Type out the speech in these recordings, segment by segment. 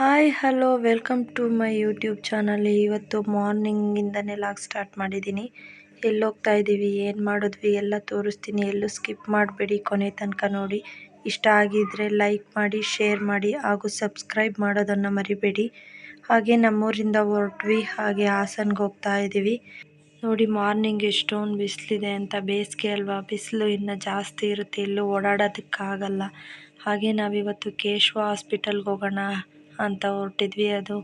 Hi hello welcome to my YouTube channel ಇವತ್ತು ಮಾರ್ನಿಂಗಿಂದನೇ log start ಮಾಡಿದ್ದೀನಿ. ಎಲ್ಲೋಗ್ತಾ ಇದ್ದೀವಿ ಏನು ಮಾಡಿದ್ವಿ, ಎಲ್ಲ ತೋರಿಸ್ತೀನಿ. ಎಲ್ಲೂ ಸ್ಕಿಪ್ ಮಾಡಬೇಡಿ ಕೊನೆ ತನಕ ನೋಡಿ. ಇಷ್ಟ ಆಗಿದ್ದರೆ ಲೈಕ್ ಮಾಡಿ ಶೇರ್ ಮಾಡಿ, ಹಾಗೂ ಸಬ್ಸ್ಕ್ರೈಬ್ ಮಾಡೋದನ್ನು ಮರಿಬೇಡಿ. ಹಾಗೆ ನಮ್ಮೂರಿಂದ ಹೊರಟ್ವಿ, ಹಾಗೆ ಹಾಸನ್ಗೆ ಹೋಗ್ತಾ ಇದ್ದೀವಿ ನೋಡಿ, ಮಾರ್ನಿಂಗ್ ಎಷ್ಟೊಂದು ಬಿಸಿಲಿದೆ ಅಂತ. ಬೇಸಿಗೆ ಅಲ್ವಾ? ಬಿಸಿಲು ಇನ್ನು ಜಾಸ್ತಿ ಇರುತ್ತೆ. ಎಲ್ಲೂ ಓಡಾಡೋದಕ್ಕಾಗಲ್ಲ. ಹಾಗೆ ನಾವಿವತ್ತು ಕೇಶವ ಹಾಸ್ಪಿಟಲ್ಗೆ ಹೋಗೋಣ. ಅಂತ ಹೊರಟಿದ್ವಿ. ಅದು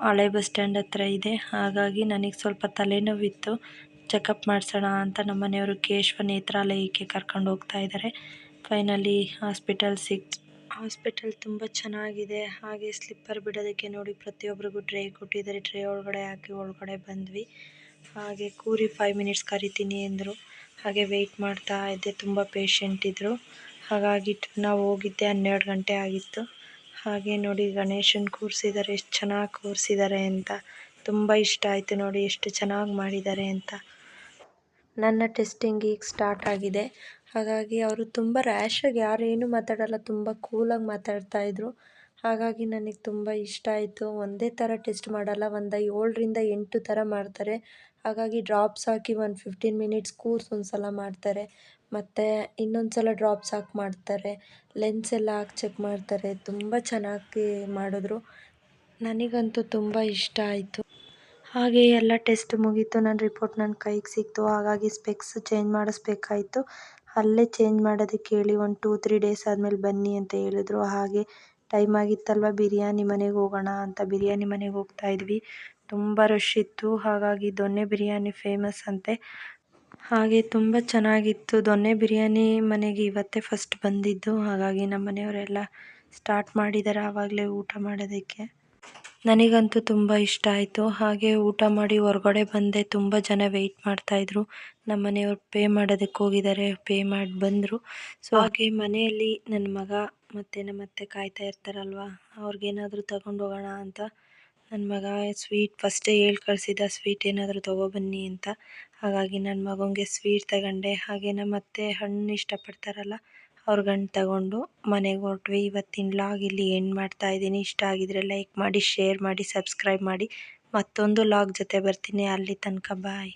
ಹಳೆ ಬಸ್ ಸ್ಟ್ಯಾಂಡ್ ಹತ್ರ ಇದೆ. ಹಾಗಾಗಿ ನನಗೆ ಸ್ವಲ್ಪ ತಲೆನೋವಿತ್ತು. ಚೆಕಪ್ ಮಾಡಿಸೋಣ ಅಂತ ನಮ್ಮ ಮನೆಯವರು ಕೇಶವ ನೇತ್ರಾಲಯಕ್ಕೆ ಕರ್ಕೊಂಡು ಹೋಗ್ತಾ ಇದ್ದಾರೆ. ಫೈನಲಿ ಹಾಸ್ಪಿಟಲ್ ಸಿಕ್, ಹಾಸ್ಪಿಟಲ್ ತುಂಬ ಚೆನ್ನಾಗಿದೆ. ಹಾಗೆ ಸ್ಲಿಪ್ಪರ್ ಬಿಡೋದಕ್ಕೆ ನೋಡಿ ಪ್ರತಿಯೊಬ್ಬರಿಗೂ ಟ್ರೇ ಕೊಟ್ಟಿದ್ದಾರೆ. ಟ್ರೇ ಒಳಗಡೆ ಹಾಕಿ ಒಳಗಡೆ ಬಂದ್ವಿ. ಹಾಗೆ ಕೂರಿ ಫೈವ್ ಮಿನಿಟ್ಸ್ ಕರಿತೀನಿ ಅಂದರು ಹಾಗೆ ವೆಯ್ಟ್ ಮಾಡ್ತಾ ಇದ್ದೆ. ತುಂಬ ಪೇಷಂಟ್ ಇದ್ದರು ಹಾಗಾಗಿ ನಾವು ಹೋಗಿದ್ದೆ ಹನ್ನೆರಡು ಗಂಟೆ ಆಗಿತ್ತು. ಹಾಗೆ ನೋಡಿ ಗಣೇಶನ್ ಕೂರಿಸಿದ್ದಾರೆ ಎಷ್ಟು ಚೆನ್ನಾಗಿ ಕೂರಿಸಿದ್ದಾರೆ ಅಂತ. ತುಂಬ ಇಷ್ಟ ಆಯಿತು ನೋಡಿ ಎಷ್ಟು ಚೆನ್ನಾಗಿ ಮಾಡಿದ್ದಾರೆ ಅಂತ. ನನ್ನ ಟೆಸ್ಟಿಂಗ್ ಈಗ ಸ್ಟಾರ್ಟ್ ಆಗಿದೆ. ಹಾಗಾಗಿ ಅವರು ತುಂಬ ರ್ಯಾಶಾಗಿ ಯಾರೇನು ಮಾತಾಡಲ್ಲ, ತುಂಬ ಕೂಲಾಗಿ ಮಾತಾಡ್ತಾಯಿದ್ರು ಹಾಗಾಗಿ ನನಗೆ ತುಂಬ ಇಷ್ಟ ಆಯಿತು. ಒಂದೇ ಥರ ಟೆಸ್ಟ್ ಮಾಡಲ್ಲ, ಒಂದು ಏಳರಿಂದ ಎಂಟು ಥರ ಮಾಡ್ತಾರೆ. ಹಾಗಾಗಿ ಡ್ರಾಪ್ಸ್ ಹಾಕಿ ಒಂದು ಫಿಫ್ಟೀನ್ ಮಿನಿಟ್ಸ್ ಕೂರ್ಸ್ ಒಂದು ಸಲ ಮಾಡ್ತಾರೆ. ಮತ್ತು ಇನ್ನೊಂದು ಸಲ ಡ್ರಾಪ್ಸ್ ಹಾಕಿ ಮಾಡ್ತಾರೆ. ಲೆನ್ಸ್ ಎಲ್ಲ ಹಾಕಿ ಚೆಕ್ ಮಾಡ್ತಾರೆ. ತುಂಬ ಚೆನ್ನಾಗಿ ಮಾಡಿದ್ರು. ನನಗಂತೂ ತುಂಬ ಇಷ್ಟ ಆಯಿತು. ಹಾಗೆ ಎಲ್ಲ ಟೆಸ್ಟ್ ಮುಗೀತು. ನನ್ನ ರಿಪೋರ್ಟ್ ನನ್ನ ಕೈಗೆ ಸಿಕ್ತು. ಹಾಗಾಗಿ ಸ್ಪೆಕ್ಸ್ ಚೇಂಜ್ ಮಾಡಿಸ್ಬೇಕಾಯ್ತು. ಅಲ್ಲೇ ಚೇಂಜ್ ಮಾಡೋದಕ್ಕೆ ಹೇಳಿ ಒಂದು ಟೂ ತ್ರೀ ಡೇಸ್ ಆದಮೇಲೆ ಬನ್ನಿ ಅಂತ ಹೇಳಿದ್ರು. ಹಾಗೆ ಟೈಮ್ ಆಗಿತ್ತಲ್ವ ಬಿರಿಯಾನಿ ಮನೆಗೆ ಹೋಗೋಣ ಅಂತ. ಬಿರಿಯಾನಿ ಮನೆಗೆ ಹೋಗ್ತಾ ಇದ್ವಿ. ತುಂಬ ರಶ್ ಇತ್ತು. ಹಾಗಾಗಿ ದೊನ್ನೆ ಬಿರಿಯಾನಿ ಫೇಮಸ್ ಅಂತೆ. ಹಾಗೆ ತುಂಬ ಚೆನ್ನಾಗಿತ್ತು. ದೊನ್ನೆ ಬಿರಿಯಾನಿ ಮನೆಗೆ ಇವತ್ತೇ ಫಸ್ಟ್ ಬಂದಿದ್ದು. ಹಾಗಾಗಿ ನಮ್ಮ ಮನೆಯವರೆಲ್ಲ ಸ್ಟಾರ್ಟ್ ಮಾಡಿದ್ದಾರೆ ಆವಾಗಲೇ ಊಟ ಮಾಡೋದಕ್ಕೆ. ನನಗಂತೂ ತುಂಬ ಇಷ್ಟ ಆಯಿತು. ಹಾಗೆ ಊಟ ಮಾಡಿ ಹೊರಗಡೆ ಬಂದೆ. ತುಂಬ ಜನ ವೆಯ್ಟ್ ಮಾಡ್ತಾಯಿದ್ರು ನಮ್ಮ ಮನೆಯವ್ರು ಪೇ ಮಾಡೋದಕ್ಕೆ ಹೋಗಿದ್ದಾರೆ. ಪೇ ಮಾಡಿ ಬಂದರು. ಸೊ ಹಾಗೆ ಮನೆಯಲ್ಲಿ ನನ್ನ ಮಗ ಮತ್ತು ನಮ್ಮ ಅತ್ತೆ ಕಾಯ್ತಾ ಇರ್ತಾರಲ್ವ? ಅವ್ರಿಗೇನಾದರೂ ತಗೊಂಡು ಹೋಗೋಣ ಅಂತ. ನನ್ನ ಮಗ ಸ್ವೀಟ್ ಫಸ್ಟೇ ಹೇಳಿ ಕಳಿಸಿದ್ದ ಸ್ವೀಟ್ ಏನಾದರೂ ತೊಗೊಬನ್ನಿ ಅಂತ. ಹಾಗಾಗಿ ನನ್ನ ಮಗನಿಗೆ ಸ್ವೀಟ್ ತಗೊಂಡೆ. ಹಾಗೆ ನಮ್ಮ ಅತ್ತೆ ಹಣ್ಣು ಇಷ್ಟಪಡ್ತಾರಲ್ಲ ಅವ್ರಿಗಂಟು ತಗೊಂಡು ಮನೆಗೆ ಹೊರಟ್ವಿ. ಇವತ್ತಿನ ಲಾಗ್ ಇಲ್ಲಿ ಎಂಡ್ ಮಾಡ್ತಾ ಇದ್ದೀನಿ. ಇಷ್ಟ ಆಗಿದ್ರೆ ಲೈಕ್ ಮಾಡಿ ಶೇರ್ ಮಾಡಿ ಸಬ್ಸ್ಕ್ರೈಬ್ ಮಾಡಿ. ಮತ್ತೊಂದು ಲಾಗ್ ಜೊತೆ ಬರ್ತೀನಿ. ಅಲ್ಲಿ ತನಕ ಬಾಯ್